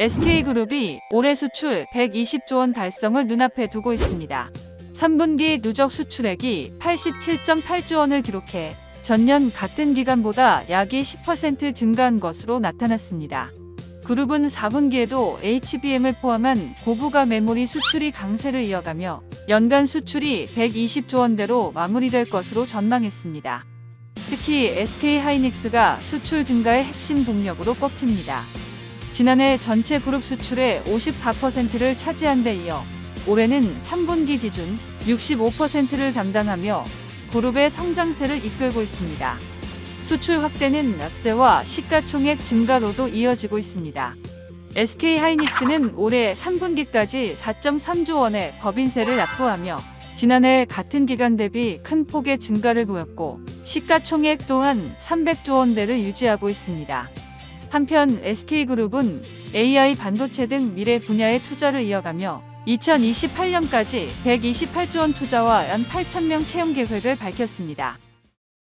SK그룹이 올해 수출 120조 원 달성을 눈앞에 두고 있습니다. 3분기 누적 수출액이 87.8조 원을 기록해 전년 같은 기간보다 약이 10% 증가한 것으로 나타났습니다. 그룹은 4분기에도 HBM을 포함한 고부가 메모리 수출이 강세를 이어가며 연간 수출이 120조 원대로 마무리될 것으로 전망했습니다. 특히 SK 하이닉스가 수출 증가의 핵심 동력으로 꼽힙니다. 지난해 전체 그룹 수출의 54%를 차지한 데 이어 올해는 3분기 기준 65%를 담당하며 그룹의 성장세를 이끌고 있습니다. 수출 확대는 납세와 시가총액 증가로도 이어지고 있습니다. SK 하이닉스는 올해 3분기까지 4.3조 원의 법인세를 납부하며 지난해 같은 기간 대비 큰 폭의 증가를 보였고 시가총액 또한 300조 원대를 유지하고 있습니다. 한편 SK그룹은 AI 반도체 등 미래 분야의 투자를 이어가며 2028년까지 128조 원 투자와 연 8,000명 채용 계획을 밝혔습니다.